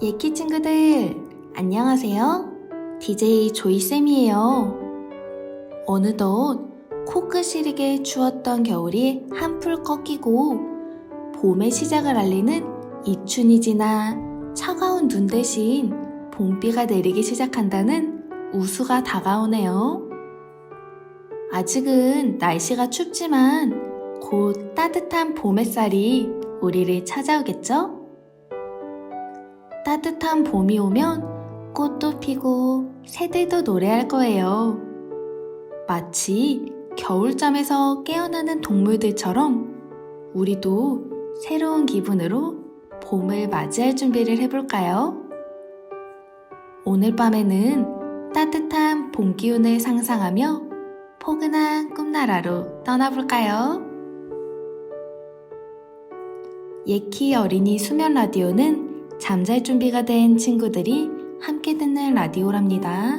예키 친구들, 안녕하세요. DJ 조이쌤이에요. 어느덧 코끝 시리게 추웠던 겨울이 한풀 꺾이고 봄의 시작을 알리는 이춘이 지나 차가운 눈 대신 봄비가 내리기 시작한다는 우수가 다가오네요. 아직은 날씨가 춥지만 곧 따뜻한 봄 햇살이 우리를 찾아오겠죠? 따뜻한 봄이 오면 꽃도 피고 새들도 노래할 거예요. 마치 겨울잠에서 깨어나는 동물들처럼 우리도 새로운 기분으로 봄을 맞이할 준비를 해볼까요? 오늘 밤에는 따뜻한 봄 기운을 상상하며 포근한 꿈나라로 떠나볼까요? 예키 어린이 수면 라디오는 잠잘 준비가 된 친구들이 함께 듣는 라디오랍니다.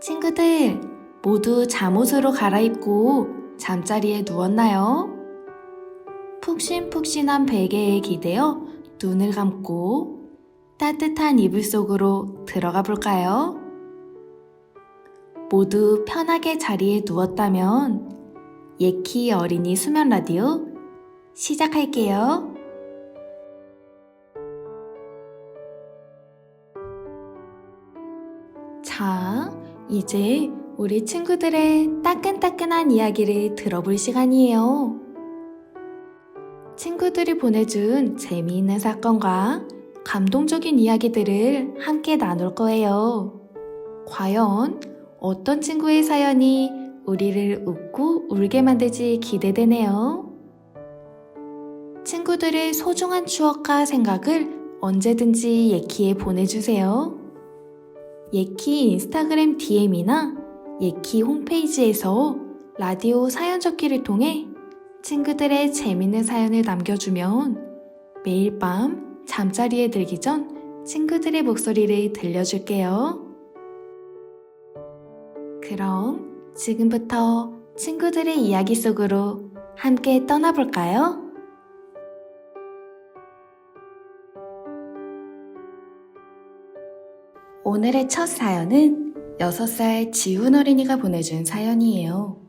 친구들, 모두 잠옷으로 갈아입고 잠자리에 누웠나요? 푹신푹신한 베개에 기대어 눈을 감고 따뜻한 이불 속으로 들어가 볼까요? 모두 편하게 자리에 누웠다면 예키 어린이 수면 라디오 시작할게요. 자, 이제 우리 친구들의 따끈따끈한 이야기를 들어볼 시간이에요. 친구들이 보내준 재미있는 사건과 감동적인 이야기들을 함께 나눌 거예요. 과연 어떤 친구의 사연이 우리를 웃고 울게 만들지 기대되네요. 친구들의 소중한 추억과 생각을 언제든지 예키에 보내주세요. 예키 인스타그램 DM이나 예키 홈페이지에서 라디오 사연 적기를 통해 친구들의 재밌는 사연을 남겨주면 매일 밤 잠자리에 들기 전 친구들의 목소리를 들려줄게요. 그럼 지금부터 친구들의 이야기 속으로 함께 떠나볼까요? 오늘의 첫 사연은 6살 지훈 어린이가 보내준 사연이에요.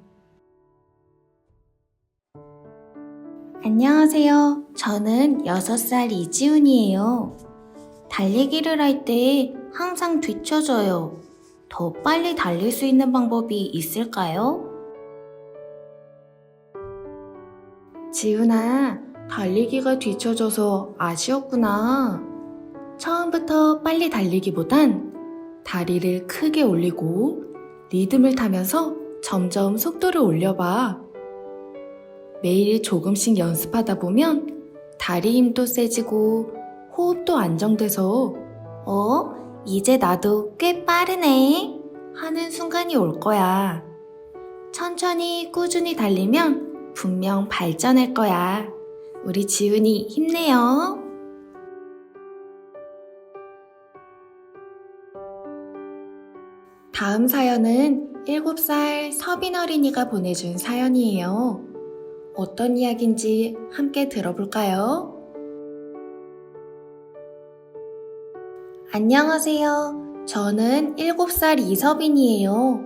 안녕하세요. 저는 6살 이지훈이에요. 달리기를 할 때 항상 뒤쳐져요. 더 빨리 달릴 수 있는 방법이 있을까요? 지훈아, 달리기가 뒤쳐져서 아쉬웠구나. 처음부터 빨리 달리기보단 다리를 크게 올리고 리듬을 타면서 점점 속도를 올려봐. 매일 조금씩 연습하다 보면 다리 힘도 세지고 호흡도 안정돼서 어? 이제 나도 꽤 빠르네 하는 순간이 올 거야. 천천히 꾸준히 달리면 분명 발전할 거야. 우리 지훈이 힘내요. 다음 사연은 7살 서빈 어린이가 보내준 사연이에요. 어떤 이야기인지 함께 들어볼까요? 안녕하세요. 저는 7살 이서빈이에요.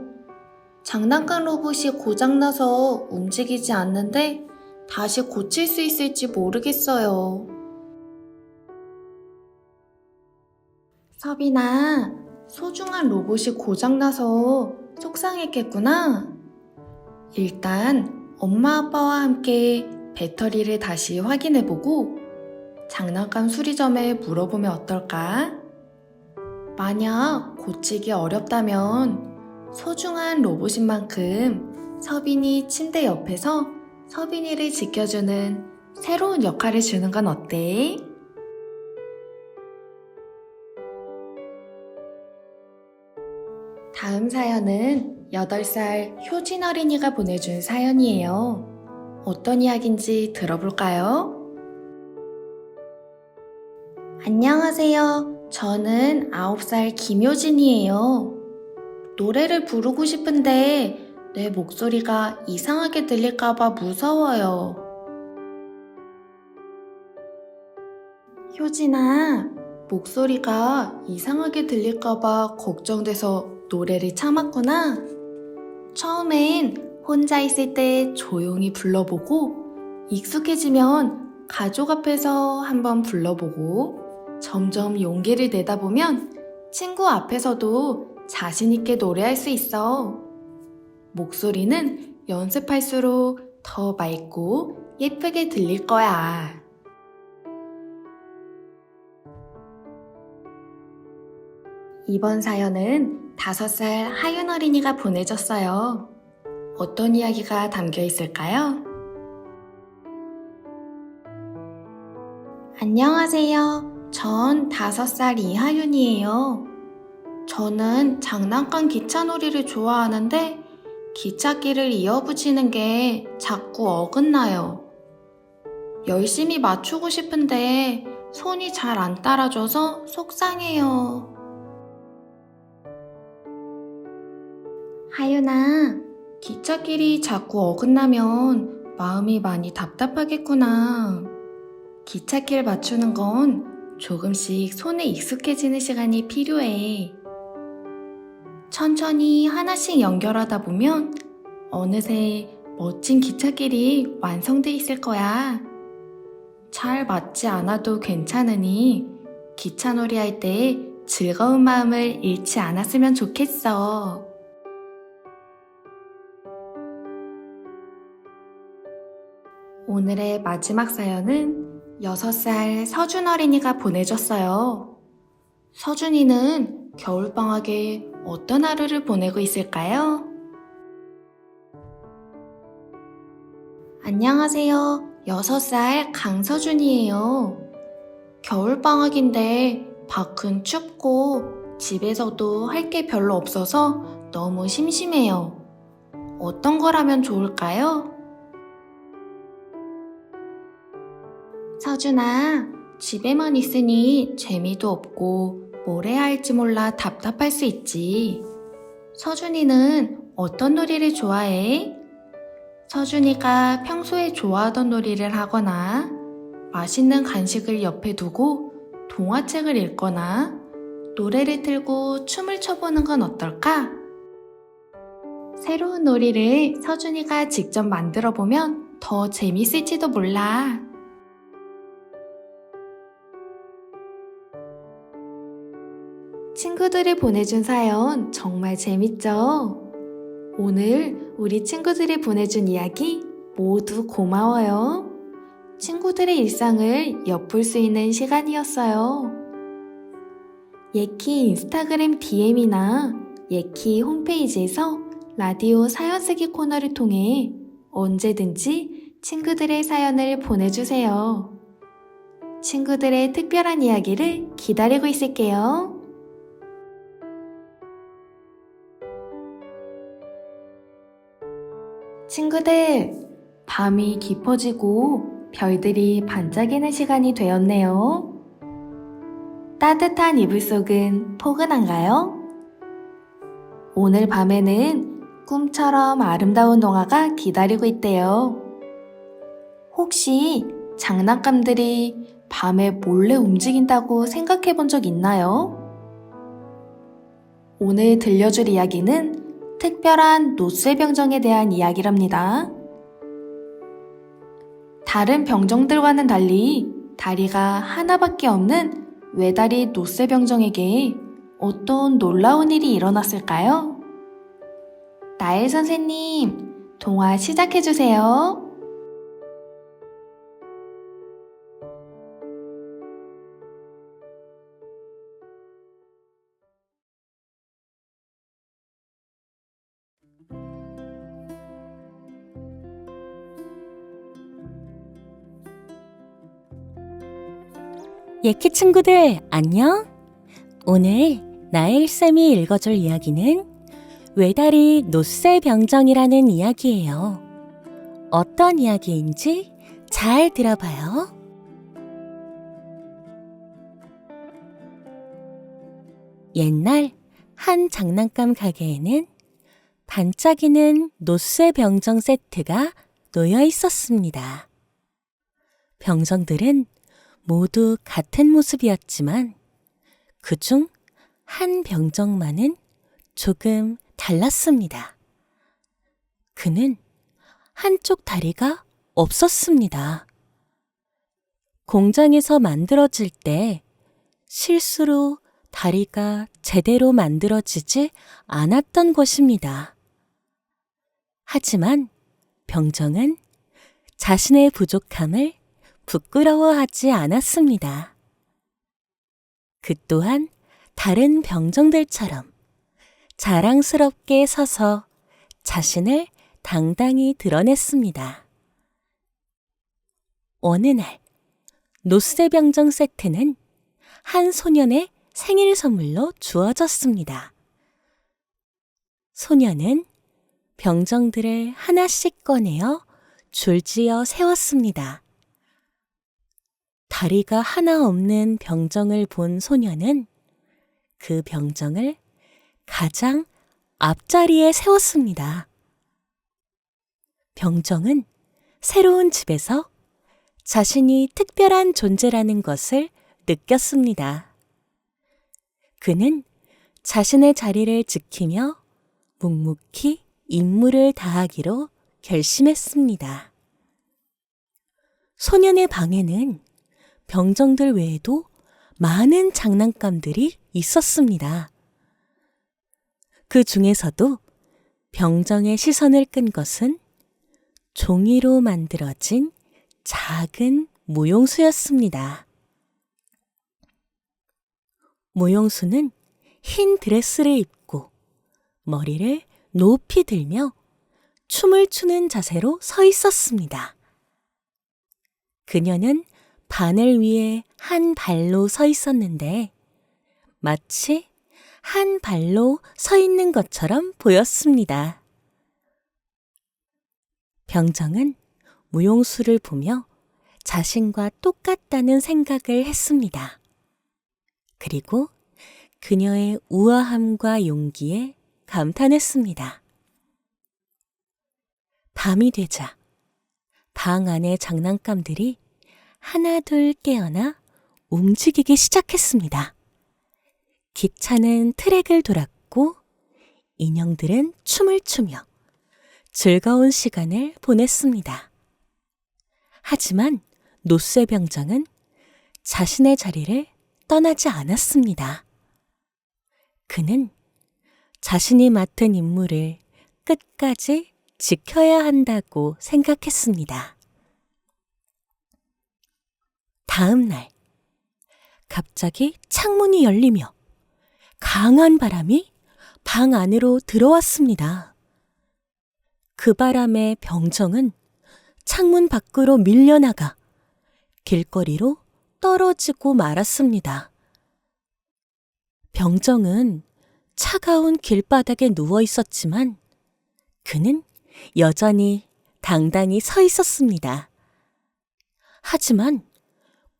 장난감 로봇이 고장나서 움직이지 않는데 다시 고칠 수 있을지 모르겠어요. 서빈아, 소중한 로봇이 고장나서 속상했겠구나. 일단 엄마 아빠와 함께 배터리를 다시 확인해보고 장난감 수리점에 물어보면 어떨까? 만약 고치기 어렵다면 소중한 로봇인 만큼 서빈이 침대 옆에서 서빈이를 지켜주는 새로운 역할을 주는 건 어때? 다음 사연은 8살 효진 어린이가 보내준 사연이에요. 어떤 이야기인지 들어볼까요? 안녕하세요. 저는 9살 김효진이에요. 노래를 부르고 싶은데 내 목소리가 이상하게 들릴까봐 무서워요. 효진아, 목소리가 이상하게 들릴까봐 걱정돼서 노래를 참았구나. 처음엔 혼자 있을 때 조용히 불러보고 익숙해지면 가족 앞에서 한번 불러보고 점점 용기를 내다 보면 친구 앞에서도 자신있게 노래할 수 있어. 목소리는 연습할수록 더 맑고 예쁘게 들릴 거야. 이번 사연은 다섯 살 하윤 어린이가 보내줬어요. 어떤 이야기가 담겨 있을까요? 안녕하세요. 전 다섯 살 이하윤이에요. 저는 장난감 기차놀이를 좋아하는데 기찻길을 이어붙이는 게 자꾸 어긋나요. 열심히 맞추고 싶은데 손이 잘 안 따라줘서 속상해요. 하윤아, 기찻길이 자꾸 어긋나면 마음이 많이 답답하겠구나. 기찻길 맞추는 건 조금씩 손에 익숙해지는 시간이 필요해. 천천히 하나씩 연결하다 보면 어느새 멋진 기찻길이 완성돼 있을 거야. 잘 맞지 않아도 괜찮으니 기차놀이 할 때 즐거운 마음을 잃지 않았으면 좋겠어. 오늘의 마지막 사연은 6살 서준 어린이가 보내줬어요. 서준이는 겨울방학에 어떤 하루를 보내고 있을까요? 안녕하세요. 6살 강서준이에요. 겨울방학인데 밖은 춥고 집에서도 할 게 별로 없어서 너무 심심해요. 어떤 걸 하면 좋을까요? 서준아, 집에만 있으니 재미도 없고 뭘 해야 할지 몰라 답답할 수 있지. 서준이는 어떤 놀이를 좋아해? 서준이가 평소에 좋아하던 놀이를 하거나 맛있는 간식을 옆에 두고 동화책을 읽거나 노래를 틀고 춤을 춰보는 건 어떨까? 새로운 놀이를 서준이가 직접 만들어 보면 더 재밌을지도 몰라. 친구들이 보내준 사연 정말 재밌죠? 오늘 우리 친구들이 보내준 이야기 모두 고마워요. 친구들의 일상을 엿볼 수 있는 시간이었어요. 예키 인스타그램 DM이나 예키 홈페이지에서 라디오 사연 쓰기 코너를 통해 언제든지 친구들의 사연을 보내주세요. 친구들의 특별한 이야기를 기다리고 있을게요. 친구들, 밤이 깊어지고 별들이 반짝이는 시간이 되었네요. 따뜻한 이불 속은 포근한가요? 오늘 밤에는 꿈처럼 아름다운 동화가 기다리고 있대요. 혹시 장난감들이 밤에 몰래 움직인다고 생각해 본 적 있나요? 오늘 들려줄 이야기는 특별한 노쇠 병정에 대한 이야기랍니다. 다른 병정들과는 달리 다리가 하나밖에 없는 외다리 노쇠 병정에게 어떤 놀라운 일이 일어났을까요? 나엘 선생님, 동화 시작해주세요. 예키 친구들, 안녕? 오늘 나일쌤이 읽어줄 이야기는 외다리 노쇠 병정이라는 이야기예요. 어떤 이야기인지 잘 들어봐요. 옛날 한 장난감 가게에는 반짝이는 노쇠 병정 세트가 놓여 있었습니다. 병정들은 모두 같은 모습이었지만 그중 한 병정만은 조금 달랐습니다. 그는 한쪽 다리가 없었습니다. 공장에서 만들어질 때 실수로 다리가 제대로 만들어지지 않았던 것입니다. 하지만 병정은 자신의 부족함을 부끄러워하지 않았습니다. 그 또한 다른 병정들처럼 자랑스럽게 서서 자신을 당당히 드러냈습니다. 어느 날, 노스 병정 세트는 한 소년의 생일 선물로 주어졌습니다. 소년은 병정들을 하나씩 꺼내어 줄지어 세웠습니다. 다리가 하나 없는 병정을 본 소년은 그 병정을 가장 앞자리에 세웠습니다. 병정은 새로운 집에서 자신이 특별한 존재라는 것을 느꼈습니다. 그는 자신의 자리를 지키며 묵묵히 임무를 다하기로 결심했습니다. 소년의 방에는 병정들 외에도 많은 장난감들이 있었습니다. 그 중에서도 병정의 시선을 끈 것은 종이로 만들어진 작은 무용수였습니다. 무용수는 흰 드레스를 입고 머리를 높이 들며 춤을 추는 자세로 서 있었습니다. 그녀는 바늘 위에 한 발로 서 있었는데 마치 한 발로 서 있는 것처럼 보였습니다. 병정은 무용수를 보며 자신과 똑같다는 생각을 했습니다. 그리고 그녀의 우아함과 용기에 감탄했습니다. 밤이 되자 방 안의 장난감들이 하나 둘 깨어나 움직이기 시작했습니다. 기차는 트랙을 돌았고 인형들은 춤을 추며 즐거운 시간을 보냈습니다. 하지만 노쇠 병장은 자신의 자리를 떠나지 않았습니다. 그는 자신이 맡은 임무를 끝까지 지켜야 한다고 생각했습니다. 다음 날, 갑자기 창문이 열리며 강한 바람이 방 안으로 들어왔습니다. 그 바람에 병정은 창문 밖으로 밀려나가 길거리로 떨어지고 말았습니다. 병정은 차가운 길바닥에 누워 있었지만 그는 여전히 당당히 서 있었습니다. 하지만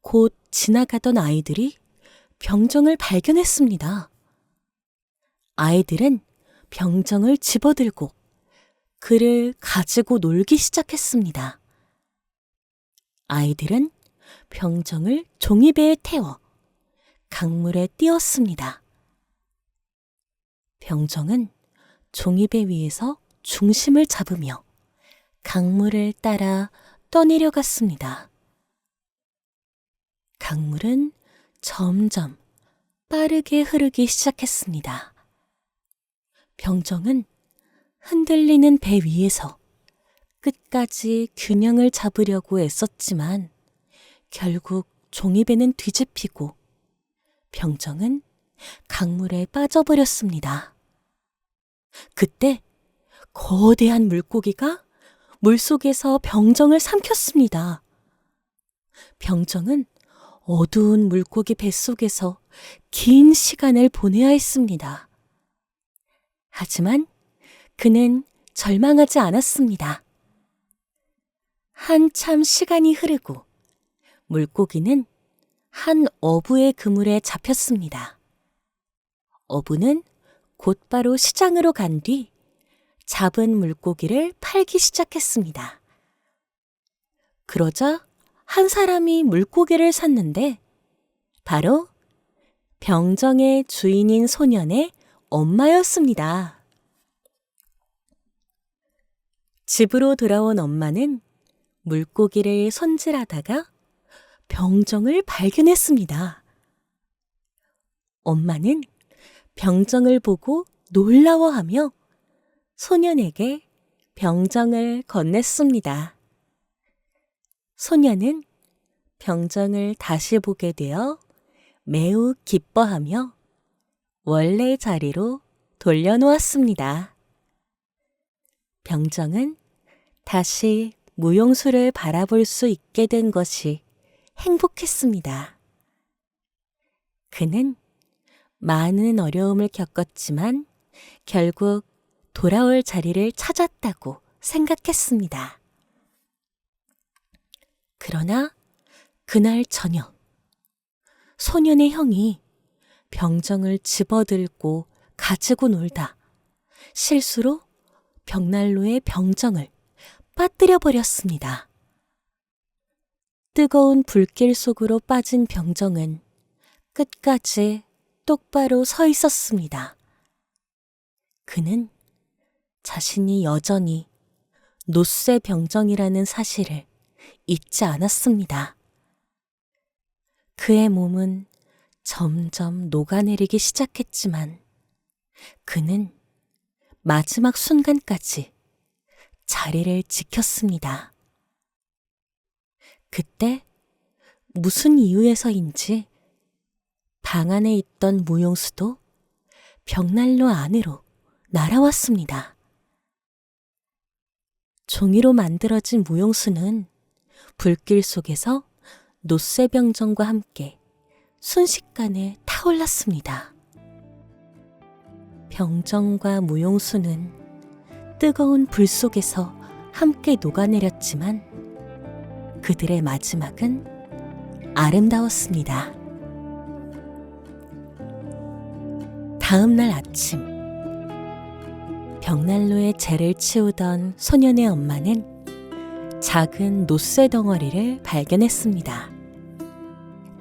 곧 지나가던 아이들이 병정을 발견했습니다. 아이들은 병정을 집어들고 그를 가지고 놀기 시작했습니다. 아이들은 병정을 종이배에 태워 강물에 띄웠습니다. 병정은 종이배 위에서 중심을 잡으며 강물을 따라 떠내려갔습니다. 강물은 점점 빠르게 흐르기 시작했습니다. 병정은 흔들리는 배 위에서 끝까지 균형을 잡으려고 애썼지만 결국 종이배는 뒤집히고 병정은 강물에 빠져버렸습니다. 그때 거대한 물고기가 물속에서 병정을 삼켰습니다. 병정은 어두운 물고기 뱃속에서 긴 시간을 보내야 했습니다. 하지만 그는 절망하지 않았습니다. 한참 시간이 흐르고 물고기는 한 어부의 그물에 잡혔습니다. 어부는 곧바로 시장으로 간 뒤 잡은 물고기를 팔기 시작했습니다. 그러자 한 사람이 물고기를 샀는데 바로 병정의 주인인 소년의 엄마였습니다. 집으로 돌아온 엄마는 물고기를 손질하다가 병정을 발견했습니다. 엄마는 병정을 보고 놀라워하며 소년에게 병정을 건넸습니다. 소년은 병정을 다시 보게 되어 매우 기뻐하며 원래 자리로 돌려놓았습니다. 병정은 다시 무용수를 바라볼 수 있게 된 것이 행복했습니다. 그는 많은 어려움을 겪었지만 결국 돌아올 자리를 찾았다고 생각했습니다. 그러나 그날 저녁, 소년의 형이 병정을 집어들고 가지고 놀다 실수로 벽난로에 병정을 빠뜨려 버렸습니다. 뜨거운 불길 속으로 빠진 병정은 끝까지 똑바로 서 있었습니다. 그는 자신이 여전히 노쇠 병정이라는 사실을 잊지 않았습니다. 그의 몸은 점점 녹아내리기 시작했지만 그는 마지막 순간까지 자리를 지켰습니다. 그때 무슨 이유에서인지 방 안에 있던 무용수도 벽난로 안으로 날아왔습니다. 종이로 만들어진 무용수는 불길 속에서 노쇠병정과 함께 순식간에 타올랐습니다. 병정과 무용수는 뜨거운 불 속에서 함께 녹아내렸지만 그들의 마지막은 아름다웠습니다. 다음 날 아침, 벽난로에 재를 치우던 소년의 엄마는 작은 노쇠 덩어리를 발견했습니다.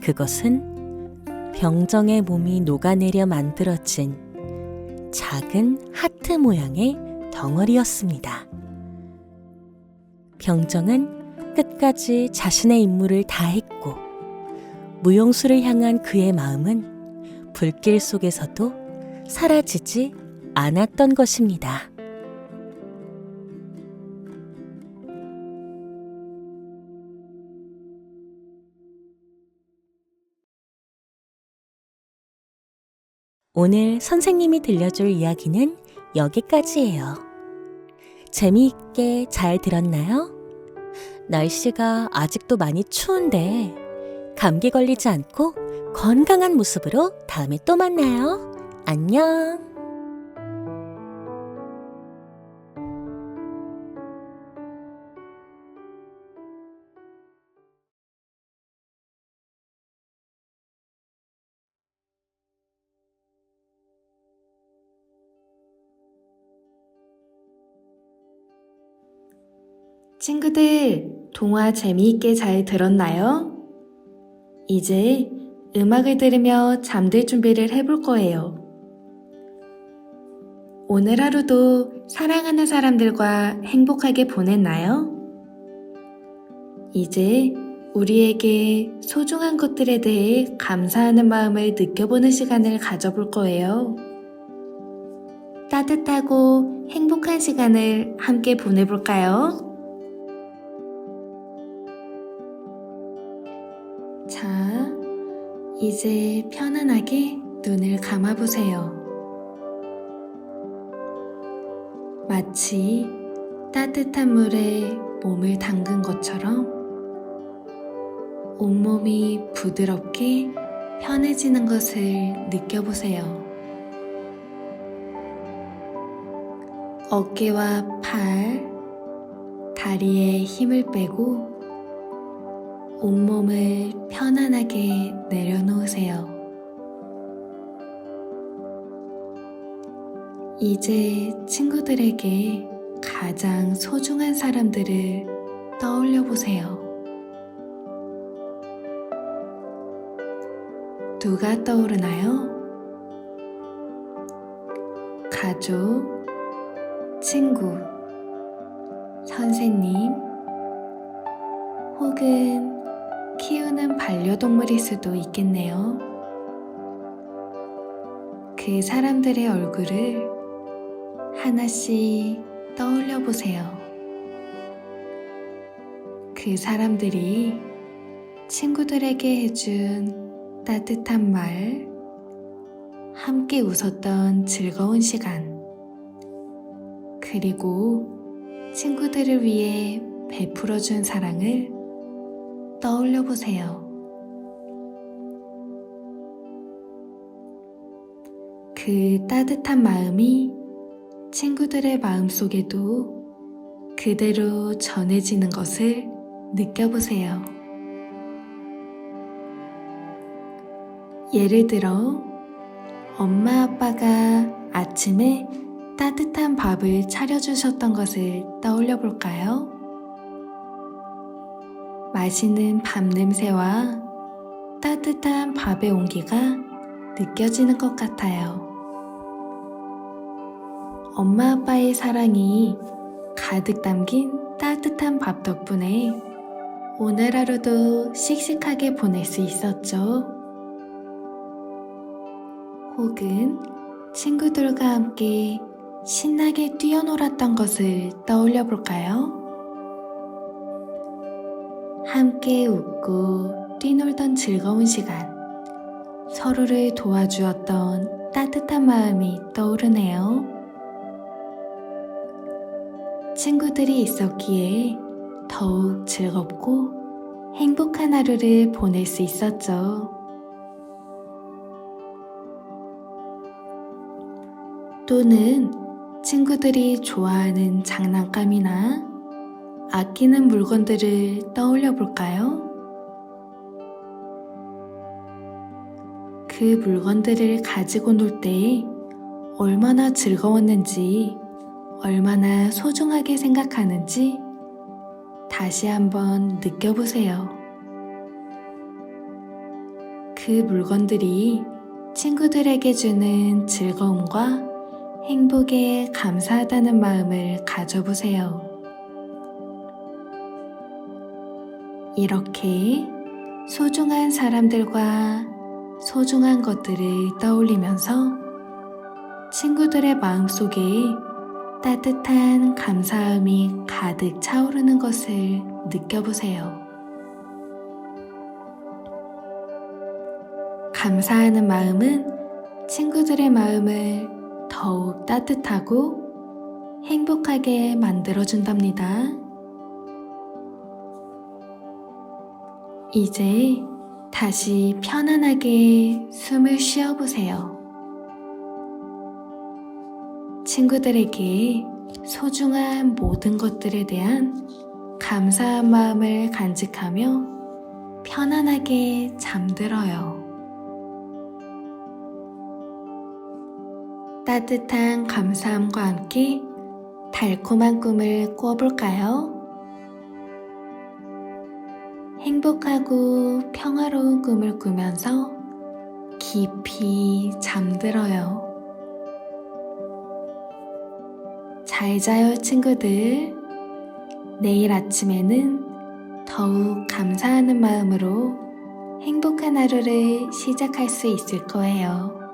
그것은 병정의 몸이 녹아내려 만들어진 작은 하트 모양의 덩어리였습니다. 병정은 끝까지 자신의 임무를 다했고, 무용수를 향한 그의 마음은 불길 속에서도 사라지지 않았던 것입니다. 오늘 선생님이 들려줄 이야기는 여기까지예요. 재미있게 잘 들었나요? 날씨가 아직도 많이 추운데 감기 걸리지 않고 건강한 모습으로 다음에 또 만나요. 안녕. 친구들, 동화 재미있게 잘 들었나요? 이제 음악을 들으며 잠들 준비를 해볼 거예요. 오늘 하루도 사랑하는 사람들과 행복하게 보냈나요? 이제 우리에게 소중한 것들에 대해 감사하는 마음을 느껴보는 시간을 가져볼 거예요. 따뜻하고 행복한 시간을 함께 보내볼까요? 이제 편안하게 눈을 감아보세요. 마치 따뜻한 물에 몸을 담근 것처럼 온몸이 부드럽게 편해지는 것을 느껴보세요. 어깨와 팔, 다리에 힘을 빼고 온몸을 편안하게 내려놓으세요. 이제 친구들에게 가장 소중한 사람들을 떠올려 보세요. 누가 떠오르나요? 가족, 친구, 선생님, 혹은 키우는 반려동물일 수도 있겠네요. 그 사람들의 얼굴을 하나씩 떠올려 보세요. 그 사람들이 친구들에게 해준 따뜻한 말, 함께 웃었던 즐거운 시간, 그리고 친구들을 위해 베풀어준 사랑을 떠올려 보세요. 그 따뜻한 마음이 친구들의 마음 속에도 그대로 전해지는 것을 느껴보세요. 예를 들어, 엄마 아빠가 아침에 따뜻한 밥을 차려주셨던 것을 떠올려 볼까요? 맛있는 밥 냄새와 따뜻한 밥의 온기가 느껴지는 것 같아요. 엄마 아빠의 사랑이 가득 담긴 따뜻한 밥 덕분에 오늘 하루도 씩씩하게 보낼 수 있었죠. 혹은 친구들과 함께 신나게 뛰어놀았던 것을 떠올려 볼까요? 함께 웃고 뛰놀던 즐거운 시간, 서로를 도와주었던 따뜻한 마음이 떠오르네요. 친구들이 있었기에 더욱 즐겁고 행복한 하루를 보낼 수 있었죠. 또는 친구들이 좋아하는 장난감이나 아끼는 물건들을 떠올려 볼까요? 그 물건들을 가지고 놀 때 얼마나 즐거웠는지, 얼마나 소중하게 생각하는지 다시 한번 느껴보세요. 그 물건들이 친구들에게 주는 즐거움과 행복에 감사하다는 마음을 가져보세요. 이렇게 소중한 사람들과 소중한 것들을 떠올리면서 친구들의 마음속에 따뜻한 감사함이 가득 차오르는 것을 느껴보세요. 감사하는 마음은 친구들의 마음을 더욱 따뜻하고 행복하게 만들어준답니다. 이제 다시 편안하게 숨을 쉬어보세요. 친구들에게 소중한 모든 것들에 대한 감사한 마음을 간직하며 편안하게 잠들어요. 따뜻한 감사함과 함께 달콤한 꿈을 꿔볼까요? 행복하고 평화로운 꿈을 꾸면서 깊이 잠들어요. 잘 자요, 친구들. 내일 아침에는 더욱 감사하는 마음으로 행복한 하루를 시작할 수 있을 거예요.